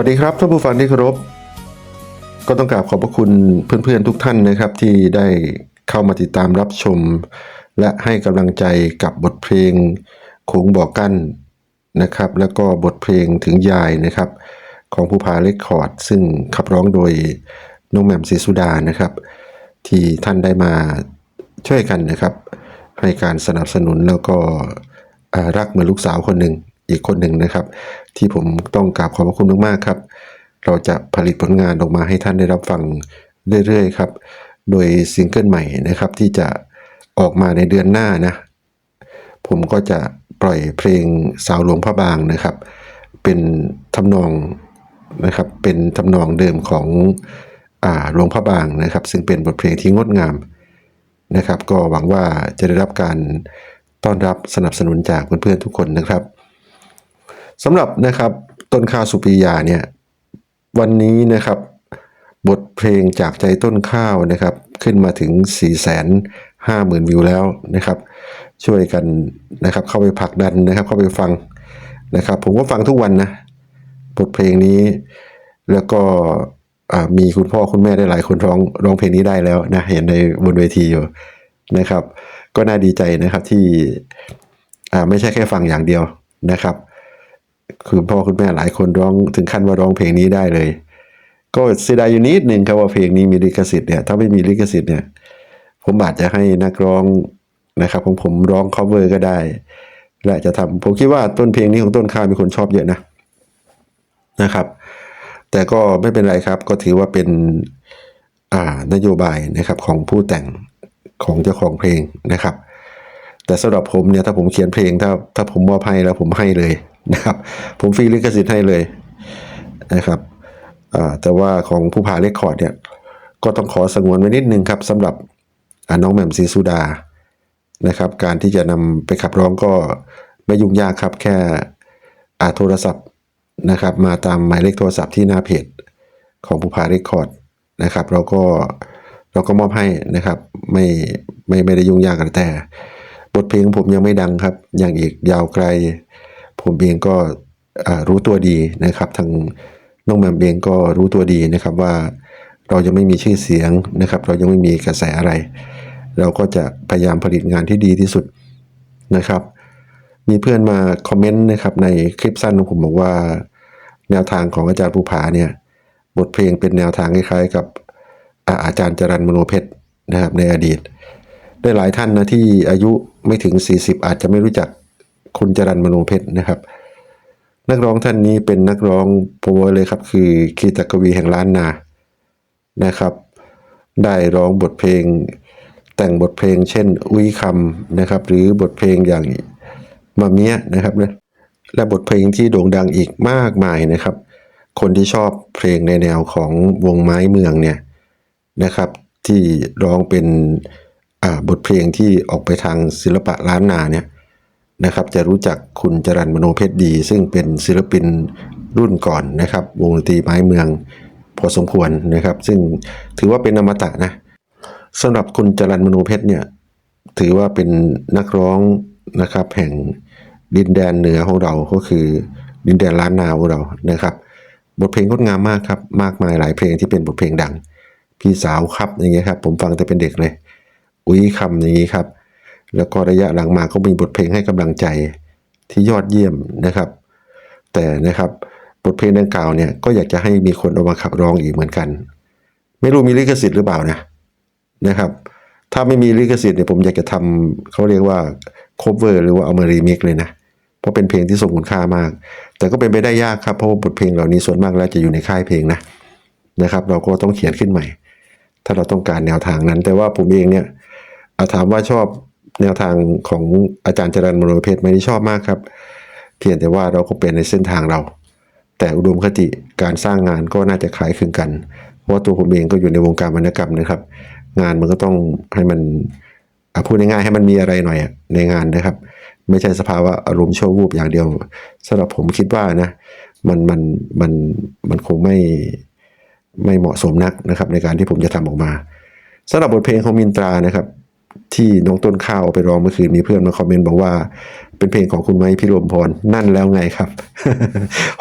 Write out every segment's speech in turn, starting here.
สวัสดีครับท่านผู้ฟังที่เคารพ ก็ต้องกราบขอบพระคุณเพื่อนๆทุกท่านนะครับ ที่ได้เข้ามาติดตามรับชม และให้กำลังใจกับบทเพลงโขงบอกกั้นนะครับ แล้วก็บทเพลงถึงยายนะครับ ของผู้พาเลคคอร์ด ซึ่งขับร้องโดยน้องแหม่มศรีสุดานะครับ ที่ท่านได้มาช่วยกันนะครับ ให้การสนับสนุนแล้วก็รักเหมือนลูกสาวคนหนึ่ง อีกคนหนึ่งนะครับ ที่ผมต้องกราบขอบพระคุณมากๆครับ เราจะผลิตผลงานออกมาให้ท่านได้รับฟังเรื่อยๆครับ โดยซิงเกิลใหม่นะครับที่จะออกมาในเดือนหน้านะ ผมก็จะปล่อยเพลงสาวหลวงพระบางนะครับ เป็นทำนองนะครับ เป็นทำนองเดิมของอ่าหลวงพระบางนะครับ ซึ่งเป็นบทเพลงที่งดงามนะครับ ก็หวังว่าจะได้รับการต้อนรับสนับสนุนจากเพื่อนๆทุกคนนะครับ สำหรับนะครับต้นข้าวสุปรียาเนี่ยวันนี้นะครับบทเพลงจากใจต้นข้าวนะครับ ขึ้นมาถึง 4 5 0 0 0 0 วิวแล้วนะครับ ช่วยกันนะครับเข้าไปผลักดันนะครับ เข้าไปฟังนะครับ ผมก็ฟังทุกวันนะบทเพลงนี้ แล้วก็มีคุณพ่อคุณแม่ได้หลายคนร้องร้องเพลงนี้ได้แล้วนะเห็นในบนเวทีอยู่นะครับ ก็น่าดีใจนะครับที่ไม่ใช่แค่ฟังอย่างเดียวนะครับ คือพ่อคุณแม่หลายคนร้องถึงขั้นว่าร้องเพลงนี้ได้เลย ก็เสียดายอยู่นิดหนึ่งครับว่าเพลงนี้มีลิขสิทธิ์เนี่ยถ้าไม่มีลิขสิทธิ์เนี่ย ผมอาจจะให้นักร้องนะครับของผมร้อง cover ก็ได้ และจะทำผมคิดว่าต้นเพลงนี้ของต้นข้าวมีคนชอบเยอะนะนะครับ แต่ก็ไม่เป็นไรครับ ก็ถือว่าเป็นอ่านโยบายนะครับของผู้แต่งของเจ้าของเพลงนะครับ แต่สำหรับผมเนี่ยถ้าผมเขียนเพลงถ้าถ้าผมมอบให้แล้วผมให้เลย นะครับ ผมฟรีลิขสิทธิ์ให้เลยนะครับแต่ว่าของผู้พาเลคคอร์ดเนี่ย ก็ต้องขอสงวนไว้นิดนึงครับสำหรับน้องแหม่มศรีสุดานะครับ การที่จะนำไปขับร้องก็ไม่ยุ่งยากครับ แค่อาโทรศัพท์นะครับ มาตามหมายเลขโทรศัพท์ที่หน้าเพจของผู้พาเรคคอร์ดนะครับ เราก็เราก็มอบให้นะครับไม่ไม่ไม่ได้ยุ่งยากอะไรแต่ บทเพลงผมยังไม่ดังครับยังอีกยาวไกล ผมเองก็รู้ตัวดีนะครับทางน้องแมมเองก็รู้ตัวดีนะครับว่าเรายังไม่มีชื่อเสียงนะครับ เรายังไม่มีกระแสอะไร เราก็จะพยายามผลิตงานที่ดีที่สุดนะครับ มีเพื่อนมาคอมเมนต์นะครับในคลิปสั้นของผมบอกว่า แนวทางของอาจารย์ภูผาเนี่ยบทเพลงเป็นแนวทางคล้ายๆกับอาอาจารย์จรันมโนเพชรนะครับในอดีต ได้หลายท่านนะที่อายุไม่ถึง 40 อาจจะไม่รู้จัก คุณจรันมโนเพชรนะครับ นักร้องท่านนี้เป็นนักร้องผมว่าเลยครับ คือคีตกวีแห่งล้านนานะครับ ได้ร้องบทเพลง แต่งบทเพลงเช่น อุ้ยคำนะครับ หรือบทเพลงอย่างมาเมียนะครับนะและบทเพลงที่โด่งดังอีกมากมายนะครับ คนที่ชอบเพลงในแนวของวงไม้เมืองเนี่ยนะครับ ที่ร้องเป็นบทเพลงที่ออกไปทางศิลปะล้านนาเนี่ย นะครับ จะรู้จักคุณจรันมโนเพชรดี ซึ่งเป็นศิลปินรุ่นก่อนนะครับ วงดนตรีไม้เมืองพอสมควรนะครับ ซึ่งถือว่าเป็นอมตะนะสำหรับคุณจรันมโนเพชรเนี่ยถือว่าเป็นนักร้องนะครับ แห่งดินแดนเหนือของเราก็คือดินแดนล้านนาของเรานะครับ บทเพลงงดงามมากครับ มากมายหลายเพลงที่เป็นบทเพลงดัง พี่สาวครับอย่างเงี้ยครับ ผมฟังแต่เป็นเด็กเลย อุ้ยคำอย่างนี้ครับ แล้วก็ระยะหลังมาก็มีบทเพลงให้กำลังใจที่ยอดเยี่ยมนะครับ แต่นะครับบทเพลงดังกล่าวเนี่ยก็อยากจะให้มีคนเอามาขับร้องอีกเหมือนกัน ไม่รู้มีลิขสิทธิ์หรือเปล่านะนะครับ ถ้าไม่มีลิขสิทธิ์เนี่ยผมอยากจะทำเขาเรียกว่า cover หรือว่าเอามารีเมิกเลยนะเพราะเป็นเพลงที่ทรงคุณค่ามาก แต่ก็เป็นไปได้ยากครับเพราะว่าบทเพลงเหล่านี้ส่วนมากแล้วจะอยู่ในค่ายเพลงนะนะครับ เราก็ต้องเขียนขึ้นใหม่ ถ้าเราต้องการแนวทางนั้น แต่ว่าผมเองเนี่ยาถามว่าชอบ แนวทางของอาจารย์จรันมโนเพชรไหมที่ชอบมากครับ เพียงแต่ว่าเราก็เป็นในเส้นทางเรา แต่อุดมคติการสร้างงานก็น่าจะคล้ายคลึงกัน เพราะว่าตัวผมเองก็อยู่ในวงการวรรณกรรมนะครับ งานมันก็ต้องให้มันพูดง่ายๆให้มันมีอะไรหน่อยในงานนะครับ ไม่ใช่สภาวะอารมณ์โชว์วูบอย่างเดียวสำหรับผมคิดว่านะมันมันมันมันคงไม่ไม่เหมาะสมนักนะครับ ในการที่ผมจะทำออกมาสำหรับบทเพลงของมินตรานะครับ ที่น้องต้นข้าวเอาไปร้องเมื่อคืนมีเพื่อนมาคอมเมนต์บอกว่า เป็นเพลงของคุณไม้พิรมพรนั่นแล้วไงครับ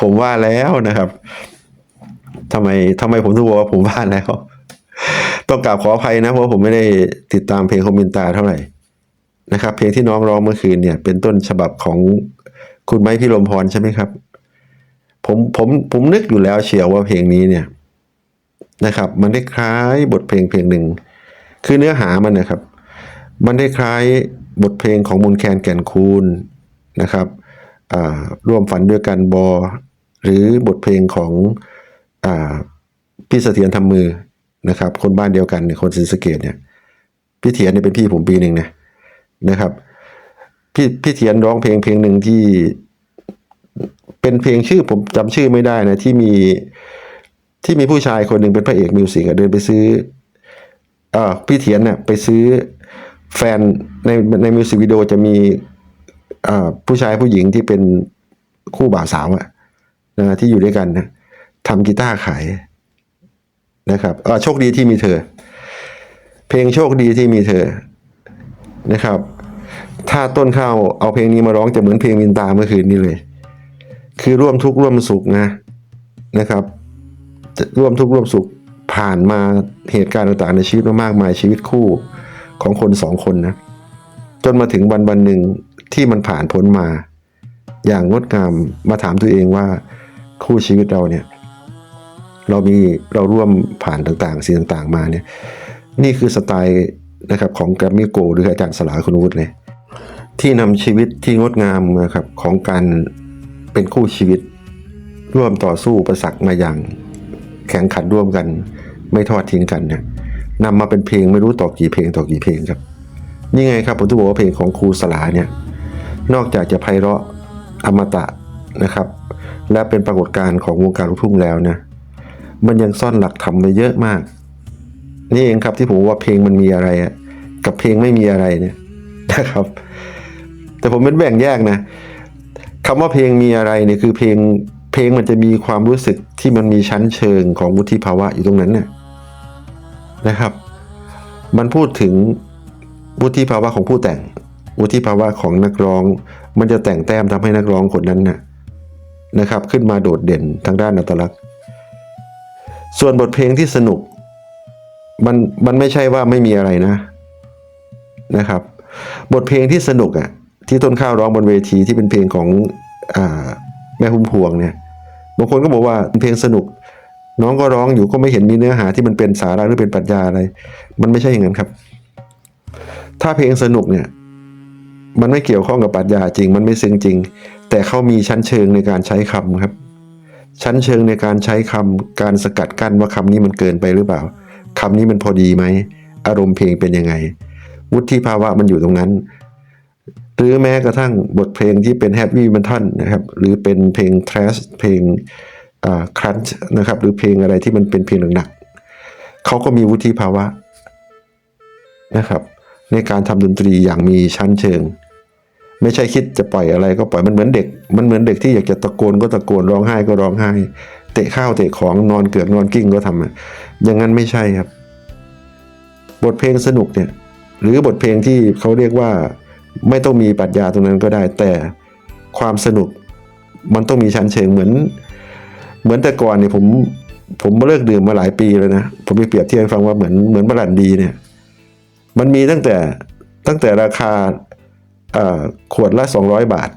ผมว่าแล้วนะครับทำไมทำไมผมถึงบอกว่าผมพลาดแล้ว ต้องกราบขออภัยนะเพราะผมไม่ได้ติดตามเพลงของมินตาเท่าไหร่นะครับ เพลงที่น้องร้องเมื่อคืนเนี่ย เป็นต้นฉบับของคุณไม้พิรมพรใช่ไหมครับผมผมผมนึกอยู่แล้วเชียวว่าเพลงนี้เนี่ยนะครับ มันได้คล้ายบทเพลงเพลงหนึ่งคือเนื้อหามันนะครับ มันได้คล้ายบทเพลงของมนแคนแก่นคูณนะครับร่วมฝันด้วยกันบอ หรือบทเพลงของอพี่เสถียรทำมือนะครับ คนบ้านเดียวกันเนี่ยคนศรีสะเกดเนี่ยพี่เถียรเนี่ยเป็นพี่ผมปีหนึ่งนะนะครับ พี่พี่เถียรร้องเพลงเพลงหนึ่งที่เป็นเพลงชื่อผมจำชื่อไม่ได้นะที่มีที่มีผู้ชายคนหนึ่งเป็นพระเอกมิวสิกเดินไปซื้ออพี่เถียรเนี่ยไปซื้อ แฟนในในมิวสิกวิดีโอจะมีผู้ชายผู้หญิงที่เป็นคู่บ่าวสาวอะนะที่อยู่ด้วยกันนะทำกีตาร์ขายนะครับโชคดีที่มีเธอ เพลงโชคดีที่มีเธอนะครับ ถ้าต้นข้าวเอาเพลงนี้มาร้องจะเหมือนเพลงมินตาเมื่อคืนนี้เลย คือร่วมทุกข์ร่วมสุขนะนะครับจะร่วมทุกข์ร่วมสุขผ่านมาเหตุการณ์ต่างๆในชีวิตมามากมายชีวิตคู่ ของคนสองคนนะ จนมาถึงวันวันหนึ่งที่มันผ่านพ้นมา อย่างงดงามมาถามตัวเองว่าคู่ชีวิตเราเนี่ย เรามีเราร่วมผ่านต่างๆ สิ่งต่างๆ มาเนี่ย นี่คือสไตล์นะครับของแกรมมี่โกหรืออาจารย์สลาคุณวุฒิเลย ที่นำชีวิตที่งดงามนะครับของการเป็นคู่ชีวิต ร่วมต่อสู้ประสักมาอย่างแข่งขันร่วมกัน ไม่ทอดทิ้งกันเนี่ย นำมาเป็นเพลงไม่รู้ต่อกี่เพลงต่อกี่เพลงครับนี่ไงครับผมจะบอกว่าเพลงของครูสลาเนี่ยนอกจากจะไพเราะอมตะนะครับ และเป็นปรากฏการณ์ของวงการลูกทุ่งแล้วนะมันยังซ่อนหลักธรรมไว้เยอะมาก นี่เองครับที่ผมว่าเพลงมันมีอะไรอะกับเพลงไม่มีอะไรเนี่ยนะครับ แต่ผมเป็นแบ่งแยกนะคำว่าเพลงมีอะไรเนี่ยคือเพลงเพลงมันจะมีความรู้สึกที่มันมีชั้นเชิงของวุฒิภาวะอยู่ตรงนั้นเนี่ย นะครับ มันพูดถึงวุฒิภาวะของผู้แต่ง วุฒิภาวะของนักร้อง มันจะแต่งแต้มทำให้นักร้องคนนั้นน่ะนะครับ ขึ้นมาโดดเด่นทางด้านอัตลักษณ์ ส่วนบทเพลงที่สนุก มันมันไม่ใช่ว่าไม่มีอะไรนะนะครับ บทเพลงที่สนุกอะที่ต้นข้าวร้องบนเวทีที่เป็นเพลงของอแม่พุ่มพวงเนี่ยบางคนก็บอกว่าเป็นเพลงสนุก น้องก็ร้องอยู่ก็ไม่เห็นมีเนื้อหาที่มันเป็นสาระหรือเป็นปรัชญาอะไร มันไม่ใช่อย่างนั้นครับ ถ้าเพลงสนุกเนี่ย มันไม่เกี่ยวข้องกับปรัชญาจริง มันไม่ซึ้งจริง แต่เขามีชั้นเชิงในการใช้คำครับ ชั้นเชิงในการใช้คำการสกัดกั้นว่าคำนี้มันเกินไปหรือเปล่าคำนี้มันพอดีไหม อารมณ์เพลงเป็นยังไง วุฒิภาวะมันอยู่ตรงนั้น หรือแม้กระทั่งบทเพลงที่เป็นแฮปปี้มันท่อนนะครับ หรือเป็นเพลงทรัสเพลง ครันช์นะครับหรือเพลงอะไรที่มันเป็นเพลงหนักๆเขาก็มีวุฒิภาวะนะครับ ในการทำดนตรีอย่างมีชั้นเชิง ไม่ใช่คิดจะปล่อยอะไรก็ปล่อยมันเหมือนเด็ก มันเหมือนเด็กที่อยากจะตะโกนก็ตะโกนร้องไห้ก็ร้องไห้ เตะข้าวเตะของนอนเกือกนอนกิ้งก็ทำอะอย่างนั้นไม่ใช่ครับ บทเพลงสนุกเนี่ยหรือบทเพลงที่เขาเรียกว่าไม่ต้องมีปรัชญาตรงนั้นก็ได้ แต่ความสนุกมันต้องมีชั้นเชิงเหมือน เหมือนแต่ก่อนเนี่ยผมผมเลิกดื่มมาหลายปีแล้วนะ ผมไปเปรียบเทียบให้ฟังว่าเหมือนเหมือนบรันดีเนี่ย มันมีตั้งแต่ตั้งแต่ราคาขวดละ 200 บาท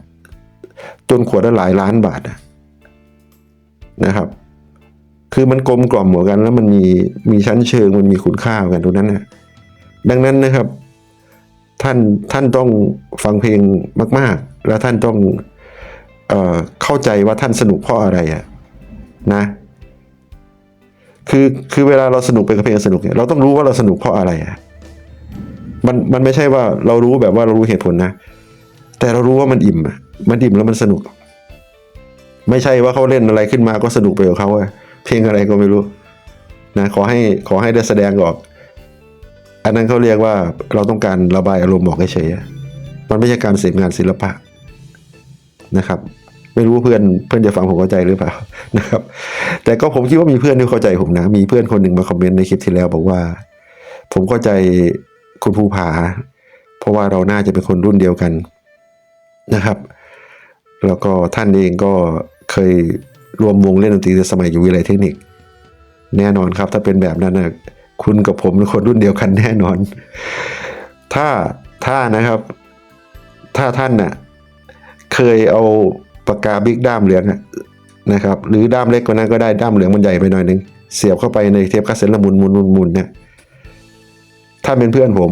จนขวดละหลายล้านบาทนะครับ คือมันกลมกล่อมหัวกัน แล้วมันมีมีชั้นเชิงมันมีคุณค่ากันตรงนั้นนะดังนั้นนะครับ ท่านท่านต้องฟังเพลงมาก ๆ แล้วท่านต้องเอเข้าใจว่าท่านสนุกเพราะอะไรอะ นะ คือคือเวลาเราสนุกไปกับเพลงสนุกเนี่ยเราต้องรู้ว่าเราสนุกเพราะอะไรอะมันมันไม่ใช่ว่าเรารู้แบบว่าเรารู้เหตุผลนะ แต่เรารู้ว่ามันอิ่มอะมันอิ่มแล้วมันสนุก ไม่ใช่ว่าเขาเล่นอะไรขึ้นมาก็สนุกไปกับเขาอะเพลงอะไรก็ไม่รู้นะขอให้ขอให้ได้แสดงออก อันนั้นเขาเรียกว่าเราต้องการระบายอารมณ์ออกเฉยมันไม่ใช่การเสพงานศิลปะนะครับ ไม่รู้เพื่อนเพื่อนจะฟังผมเข้าใจหรือเปล่านะครับ แต่ก็ผมคิดว่ามีเพื่อนที่เข้าใจผมนะ มีเพื่อนคนหนึ่งมาคอมเมนต์ในคลิปที่แล้ว บอกว่า ผมเข้าใจคุณภูผา เพราะว่าเราน่าจะเป็นคนรุ่นเดียวกันนะครับ แล้วก็ท่านเองก็เคยรวมวงเล่นดนตรีสมัยอยู่วิทยาลัยเทคนิค แน่นอนครับ ถ้าเป็นแบบนั้นนะคุณกับผมเป็นคนรุ่นเดียวกันแน่นอน ถ้าถ้านะครับ ถ้าท่านน่ะเคยเอา ปากกาบิ๊กด้ามเหลืองนะครับ หรือด้ามเล็กกว่านั้นก็ได้ด้ามเหลืองมันใหญ่ไปหน่อยนึง เสียบเข้าไปในเทปคาสเซ็ตล้วหมุนมุนมุนมุนเนี่ยถ้าเป็นเพื่อนผม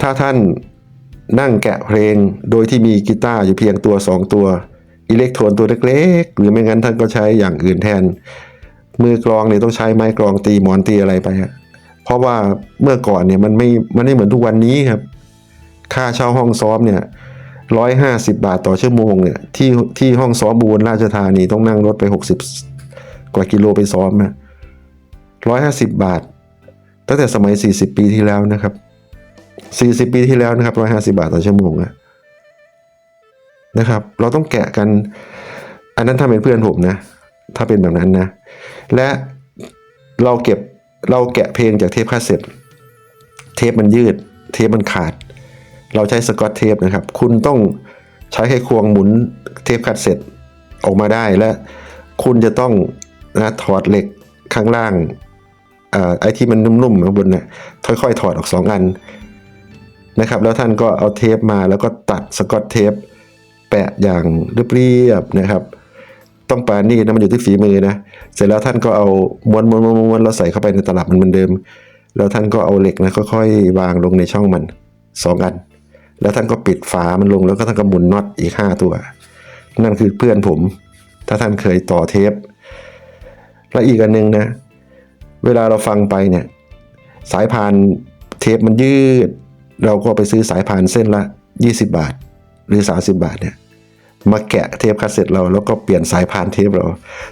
ถ้าท่านนั่งแกะเพลงโดยที่มีกีตาร์อยู่เพียงตัวสองตัว อิเล็กโทรนตัวเล็กๆ หรือไม่งั้นท่านก็ใช้อย่างอื่นแทน มือกลองเนี่ยต้องใช้ไม้กลองตีหมอนตีอะไรไปฮะเพราะว่าเมื่อก่อนเนี่ยมันไม่มันไม่เหมือนทุกวันนี้ครับ ค่าเช่าห้องซ้อมเนี่ย ร้อยห้าสิบาทต่อชั่วโมงเนี่ยที่ที่ห้องซ้อมบูนราชธานีต้องนั่งรถไปหกสิบกว่ากิโลไปซ้อมนะร้อยห้าสิบบาท ตั้งแต่สมัยสี่สิบปีที่แล้วนะครับสี่สิบปีที่แล้วนะครับร้อยห้าสิบาทต่อชั่วโมงนะนะครับ เราต้องแกะกัน อันนั้นถ้าเป็นเพื่อนผมนะ ถ้าเป็นแบบนั้นนะ และเราเก็บเราแกะเพลงจากเทปคาสเซ็ตเทปมันยืด เทปมันขาด เราใช้สกอตเทปนะครับ คุณต้องใช้ไขควงหมุนเทปคาสเซ็ตออกมาได้และคุณจะต้องนะถอดเหล็กข้างล่างอ่อไอ้ที่มันนุ่มๆข้างบนเนี่ยค่อยๆ ถอดออกสองอันนะครับแล้วท่านก็เอาเทปมาแล้วก็ตัดสกอตเทปแปะอย่างเรียบๆนะครับ ต้องปานี่นะมันอยู่ที่ฝีมือนะเสร็จแล้วท่านก็เอาม้วนม้วนม้วนม้วนแล้วใส่เข้าไปในตลับมันเหมือนเดิม แล้วท่านก็เอาเหล็กนะค่อยๆวางลงในช่องมันสองอัน แล้วท่านก็ปิดฝามันลงแล้วก็ท่านก็หมุนน็อตอีกห้าตัว นั่นคือเพื่อนผม ถ้าท่านเคยต่อเทป และอีกอันหนึงนะ เวลาเราฟังไปเนี่ย สายพานเทปมันยืด เราก็ไปซื้อสายพานเส้นละ 20 บาท หรือ 30 บาทเนี่ยมาแกะเทปคาสเซ็ตเราแล้วก็เปลี่ยนสายพานเทปเรา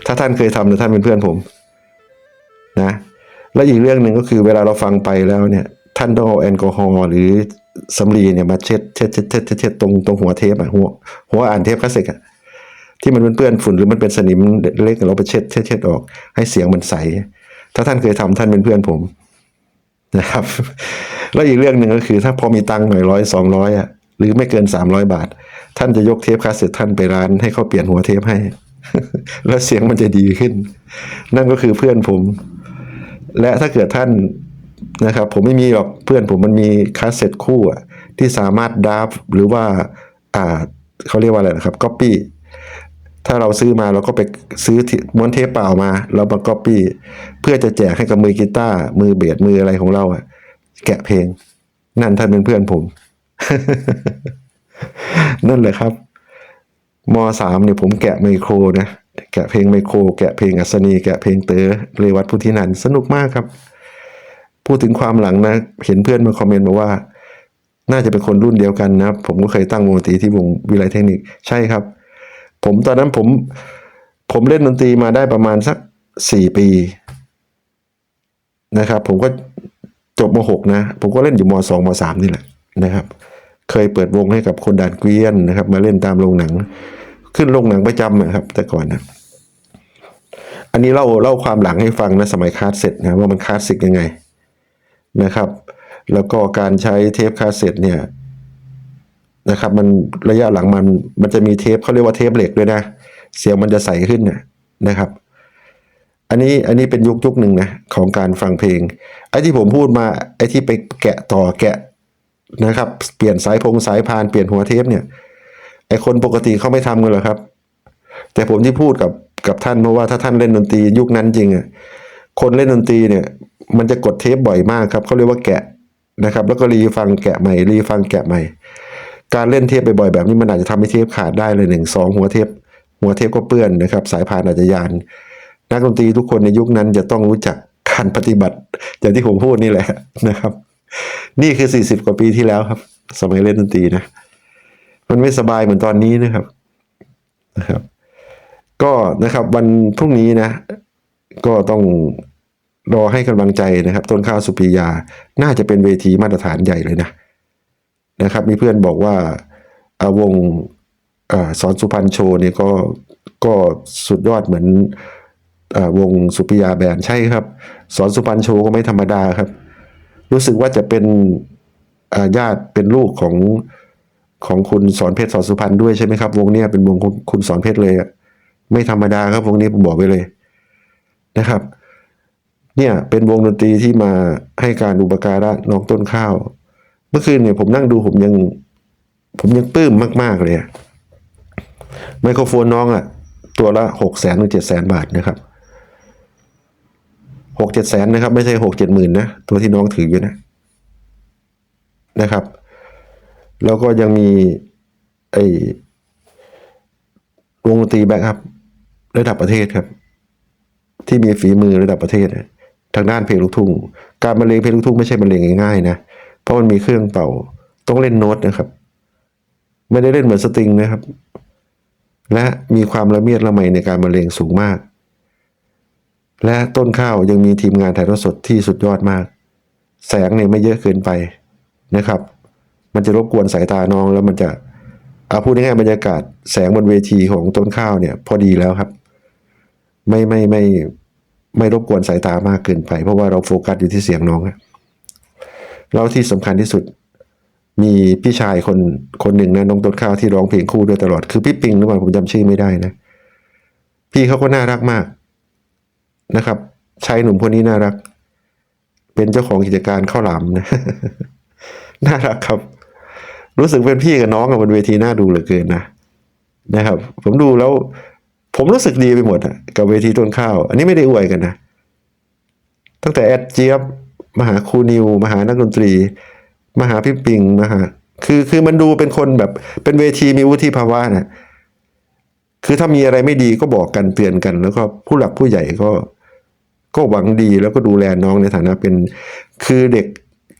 ถ้าท่านเคยทำเนี่ยท่านเป็นเพื่อนผมนะและอีกเรื่องหนึ่งก็คือเวลาเราฟังไปแล้วเนี่ย ท่านต้องเอาแอลกอฮอล์หรือสำลีเนี่ยมาเช็ดเช็ดเช็ดเช็ดเช็ดตรงตรงหัวเทปอะหัวหัวอ่านเทปคาสเซ็ตอะที่มันเปื้อนฝุ่นหรือมันเป็นสนิมเล็กๆเราไปเช็ดเช็ดเช็ดออก ให้เสียงมันใส ถ้าท่านเคยทำท่านเป็นเพื่อนผมนะครับ แล้วอีกเรื่องหนึ่งก็คือ ถ้าพอมีตังค์หน่อยร้อยสองร้อยอะหรือไม่เกินสามร้อยบาท ท่านจะยกเทปคาสเซ็ตท่านไปร้านให้เขาเปลี่ยนหัวเทปให้ แล้วเสียงมันจะดีขึ้น นั่นก็คือเพื่อนผม และถ้าเกิดท่าน นะครับผมไม่มีหรอกเพื่อนผมมันมีคาสเซ็ตคู่อะที่สามารถดับหรือว่าอ่าเขาเรียกว่าอะไรนะครับก๊อปปี้ถ้าเราซื้อมาเราก็ไปซื้อม้วนเทปเปล่ามาเรามาก๊อปปี้เพื่อจะแจกให้กับมือกีตาร์มือเบสมืออะไรของเราอะแกะเพลง นั่นท่านเป็นเพื่อนผม นั่นแหละครับมสามเนี่ยผมแกะไมโครนะแกะเพลงไมโคร แกะเพลงอัศนี แกะเพลงเต๋อเรวัตพุทธินันสนุกมากครับ พูดถึงความหลังนะ เห็นเพื่อนมาคอมเมนต์มาว่า น่าจะเป็นคนรุ่นเดียวกันนะผมก็เคยตั้งวงดนตรีที่วงวิไลเทคนิคใช่ครับ ผมตอนนั้นผม ผมเล่นดนตรีมาได้ประมาณสักสี่ปีนะครับ ผมก็จบมหกนะ ผมก็เล่นอยู่มสองมสามนี่แหละนะครับ เคยเปิดวงให้กับคนด่านเกวียนนะครับ มาเล่นตามโรงหนัง ขึ้นโรงหนังประจำนะครับ แต่ก่อนนะอันนี้เล่าเล่าความหลังให้ฟังนะสมัยคลาสเซ็ตนะว่ามันคลาสสิกยังไง นะครับ แล้วก็การใช้เทปคาสเซ็ตเนี่ยนะครับ มันระยะหลังมันมันจะมีเทปเขาเรียกว่าเทปเหล็กด้วยนะ เสียงมันจะใสขึ้นนะนะครับ อันนี้อันนี้เป็นยุคยุคหนึ่งนะของการฟังเพลงไอ้ที่ผมพูดมาไอ้ที่ไปแกะต่อแกะนะครับ เปลี่ยนสายพงสายพานเปลี่ยนหัวเทปเนี่ยไอ้คนปกติเขาไม่ทำกันหรอกครับ แต่ผมที่พูดกับกับท่านเพราะว่าถ้าท่านเล่นดนตรียุคนั้นจริงอะคนเล่นดนตรีเนี่ย มันจะกดเทปบ่อยมากครับเขาเรียกว่าแกะนะครับ แล้วก็รีฟังแกะใหม่รีฟังแกะใหม่ การเล่นเทปบ่อยๆแบบนี้มันอาจจะทำให้เทปขาดได้เลยหนึ่งสองหัวเทป หัวเทปก็เปื้อนนะครับ สายพานอาจจะยาน นักดนตรีทุกคนในยุคนั้นจะต้องรู้จักการปฏิบัติอย่างที่ผมพูดนี่แหละนะครับ นี่คือสี่สิบกว่าปีที่แล้วครับ สมัยเล่นดนตรีนะ มันไม่สบายเหมือนตอนนี้นะครับนะครับ ก็นะครับวันพรุ่งนี้นะ ก็ต้อง รอให้กำลังใจนะครับ ต้นข้าวสุปิยา น่าจะเป็นเวทีมาตรฐานใหญ่เลยนะนะครับ มีเพื่อนบอกว่าอาวงอสอนสุพรรณโชว์เนี่ยก็ก็สุดยอดเหมือนอวงสุปิยาแบนด์ใช่ครับ สอนสุพรรณโชว์ก็ไม่ธรรมดาครับ รู้สึกว่าจะเป็นญาติเป็นลูกของของคุณสอนเพชรสอนสุพรรณด้วยใช่ไหมครับ วงเนี้ยเป็นวงคุณคุณสอนเพชรเลยอะไม่ธรรมดาครับวงนี้ผมบอกไว้เลยนะครับ เนี่ยเป็นวงดนตรีที่มาให้การอุปการะน้องต้นข้าว เมื่อคืนเนี่ยผมนั่งดูผมยัง ผมยังปลื้มมาก ๆ เลยไมโครโฟนน้องอะ ตัวละหกแสนถึงเจ็ดแสนบาทนะครับหกเจ็ดแสนนะครับ ไม่ใช่หกเจ็ดหมื่นนะตัวที่น้องถืออยู่นะนะครับ แล้วก็ยังมีไอวงดนตรีแบ็คครับ ระดับประเทศครับ ที่มีฝีมือระดับประเทศนะ ทางด้านเพลงลูกทุ่ง การบรรเลงเพลงลูกทุ่งไม่ใช่บรรเลงง่ายๆนะ เพราะมันมีเครื่องเป่า ต้องเล่นโน้ตนะครับ ไม่ได้เล่นเหมือนสตริงนะครับ และมีความละเมียดละไมในการบรรเลงสูงมาก และต้นข้าวยังมีทีมงานถ่ายทอดสดที่สุดยอดมาก แสงเนี่ยไม่เยอะเกินไปนะครับ มันจะรบกวนสายตาน้องแล้วมันจะเอาพูดง่ายๆบรรยากาศแสงบนเวทีของต้นข้าวเนี่ย พอดีแล้วครับ ไม่ไม่ไม่ ไม่รบกวนสายตามากเกินไป เพราะว่าเราโฟกัสอยู่ที่เสียงน้องแล้วที่สำคัญที่สุด มีพี่ชายคนคนหนึ่งนะน้องต้นข้าวที่ร้องเพลงคู่ด้วยตลอดคือพี่ปิงหรือเปล่าผมจำชื่อไม่ได้นะ พี่เขาก็น่ารักมากนะครับชายหนุ่มคนนี้น่ารัก เป็นเจ้าของกิจการข้าวหลามนะน่ารักครับ รู้สึกเป็นพี่กับน้องกับบนเวทีน่าดูเหลือเกินนะนะครับ ผมดูแล้ว ผมรู้สึกดีไปหมดอะกับเวทีต้นข้าว อันนี้ไม่ได้อวยกันนะ ตั้งแต่แอดเจี๊ยบมหาครูนิวมาหานักดนตรี มหาพี่ปิงมหาคือคือมันดูเป็นคนแบบเป็นเวทีมีวุฒิภาวะนะคือถ้ามีอะไรไม่ดีก็บอกกันเตือนกัน แล้วก็ผู้หลักผู้ใหญ่ก็ก็หวังดีแล้วก็ดูแลน้องในฐานะเป็น คือเด็ก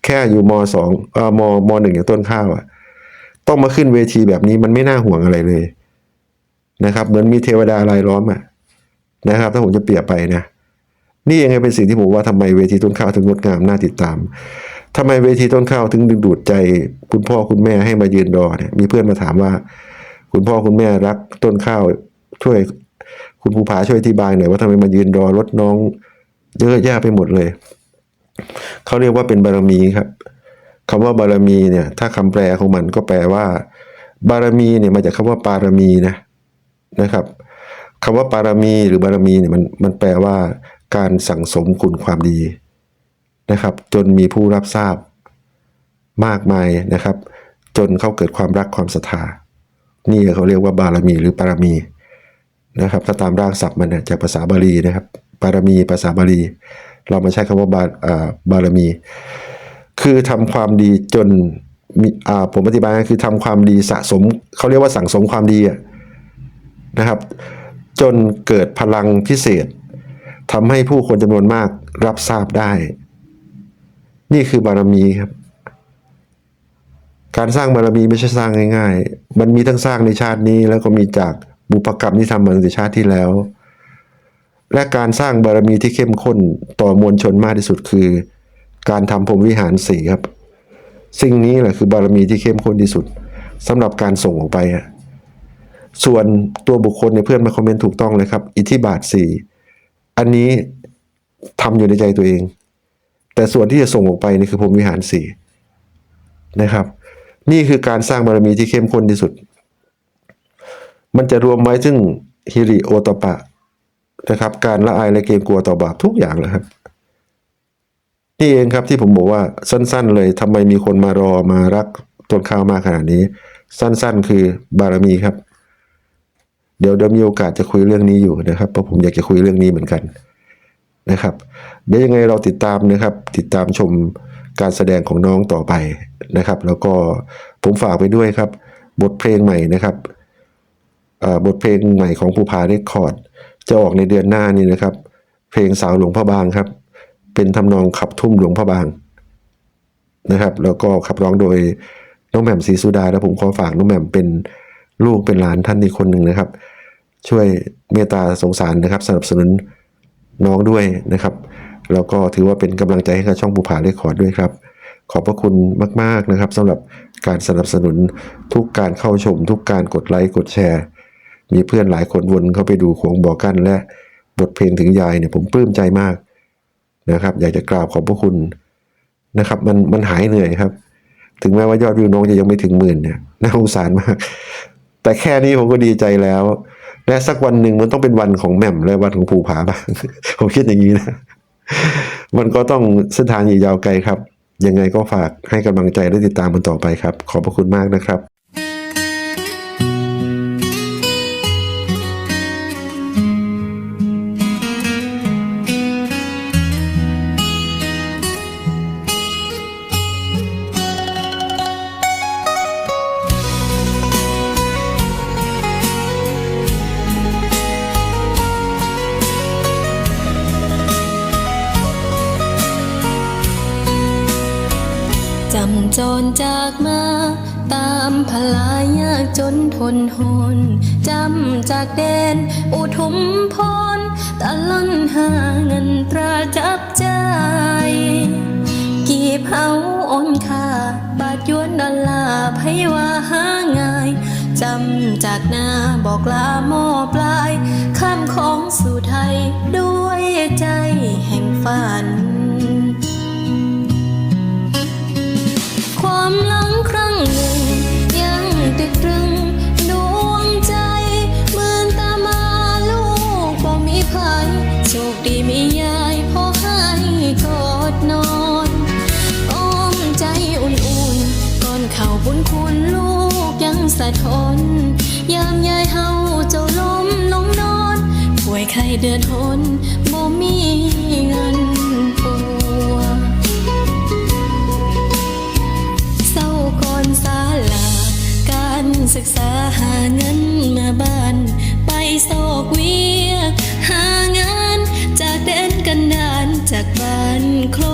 แค่อยู่มสองเอ่อมมหนึ่งอย่างต้นข้าวอะต้องมาขึ้นเวทีแบบนี้มันไม่น่าห่วงอะไรเลย นะครับ เหมือนมีเทวดารายล้อมอะนะครับ ถ้าผมจะเปรียบไปนะนี่ยังไงเป็นสิ่งที่ผมว่าทำไมเวทีต้นข้าวถึงงดงามน่าติดตามทำไมเวทีต้นข้าวถึงดึงดูดใจ คุณพ่อคุณแม่ให้มายืนรอเนี่ยมีเพื่อนมาถามว่า คุณพ่อคุณแม่รักต้นข้าวช่วยคุณภูผาช่วยอธิบายหน่อยว่าทำไมมายืนรอรถน้องเยอะแยะไปหมดเลยเขาเรียกว่าเป็นบารมีครับคำว่าบารมีเนี่ย ถ้าคำแปลของมันก็แปลว่า บารมีเนี่ยมาจากคำว่าปารมีนะ นะครับคำว่าปารมีหรือบารมีเนี่ยมันมันแปลว่าการสั่งสมคุณความดีนะครับ จนมีผู้รับทราบมากมายนะครับ จนเขาเกิดความรักความศรัทธานี่เขาเรียกว่าบารมีหรือปารมีนะครับ ถ้าตามร่างศัพท์มันจากภาษาบาลีนะครับปารมีภาษาบาลี เรามาใช้คำว่าบาอ่าบารมี คือทำความดีจนมีผมอธิบายคือทำความดีสะสมเขาเรียกว่าสั่งสมความดีอะ นะครับ จนเกิดพลังพิเศษทำให้ผู้คนจำนวนมากรับทราบได้ นี่คือบารมีครับ การสร้างบารมีไม่ใช่สร้างง่าย ๆ มันมีทั้งสร้างในชาตินี้ แล้วก็มีจากบุพกรรมที่ทำมาในชาติที่แล้ว และการสร้างบารมีที่เข้มข้นต่อมวลชนมากที่สุดคือ การทำพรมวิหารสี่ครับ สิ่งนี้แหละคือบารมีที่เข้มข้นที่สุดสำหรับการส่งออกไปอะ ส่วนตัวบุคคลในยเพื่อนมาคอมเมนต์ถูกต้องเลยครับ อิทธิบาทสี่อันนี้ทำอยู่ในใจตัวเอง แต่ส่วนที่จะส่งออกไปนี่คือพรมวิหารสี่นะครับ นี่คือการสร้างบารมีที่เข้มข้นที่สุด มันจะรวมไว้ซึ่งฮิริโอตปะนะครับ การละอายและเกรงกลัวต่อบาปทุกอย่างเลยครับนี่เองครับที่ผมบอกว่าสั้น ๆ เลยทำไมมีคนมารอมารักตนข้าวมากขนาดนี้ สั้น ๆ คือบารมีครับ เดี๋ยวเดี๋ยวมีโอกาสจะคุยเรื่องนี้อยู่นะครับเพราะผมอยากจะคุยเรื่องนี้เหมือนกันนะครับ เดี๋ยวยังไงเราติดตามนะครับ ติดตามชมการแสดงของน้องต่อไปนะครับ แล้วก็ผมฝากไปด้วยครับ บทเพลงใหม่นะครับบทเพลงใหม่ของภูผาเรคคอร์ด จะออกในเดือนหน้านี้นะครับ เพลงสาวหลวงพ่อบางครับ เป็นทำนองขับทุ่มหลวงพ่อบางนะครับ แล้วก็ขับร้องโดยน้องแหม่มศรีสุดา และผมขอฝากน้องแหม่มเป็นลูกเป็นหลานท่านอีกคนหนึ่งนะครับ ช่วยเมตตาสงสารนะครับ สนับสนุนน้องด้วยนะครับ แล้วก็ถือว่าเป็นกำลังใจให้กับช่องภูผาเรคคอร์ดด้วยครับ ขอบพระคุณมาก ๆนะครับสำหรับการสนับสนุนทุกการเข้าชม ทุกการกดไลค์กดแชร์ มีเพื่อนหลายคนวนเข้าไปดูโขงบอกกันและบทเพลงถึงยายเนี่ยผมปลื้มใจมากนะครับ อยากจะกราบขอบพระคุณนะครับ มันมันหายเหนื่อยครับ ถึงแม้ว่ายอดวิวน้องจะยังไม่ถึงหมื่นเนี่ยน่าสงสารมาก แต่แค่นี้ผมก็ดีใจแล้ว และสักวันหนึ่งมันต้องเป็นวันของแหม่มและวันของภูผาบ้างผมคิดอย่างนี้นะ มันก็ต้องเส้นทางยาวไกลครับ ยังไงก็ฝากให้กำลังใจและติดตามมันต่อไปครับ ขอบพระคุณมากนะครับ จรจากมา ตามพลายากจนทนหนจำจากแดน อุทุมพรตะล่อนหาเงินตราจับใจ กีบเฮาโอนค่า บาทยวนดอลลาร์ไพว่าหาง่ายจำจากหน้าบอกลาหม้อปลาย ข้ามของสู่ไทยด้วยใจแห่งฝัน ทน ยามยายเฮาเจ้าล้มลงนอน ป่วยไข้เดือดทนบ่มีเงินปัวเศร้าก่อนสาลา การศึกษาหาเงินมาบ้าน ไปโศกเวียหางานจากแดนกันดานจากบ้านโคล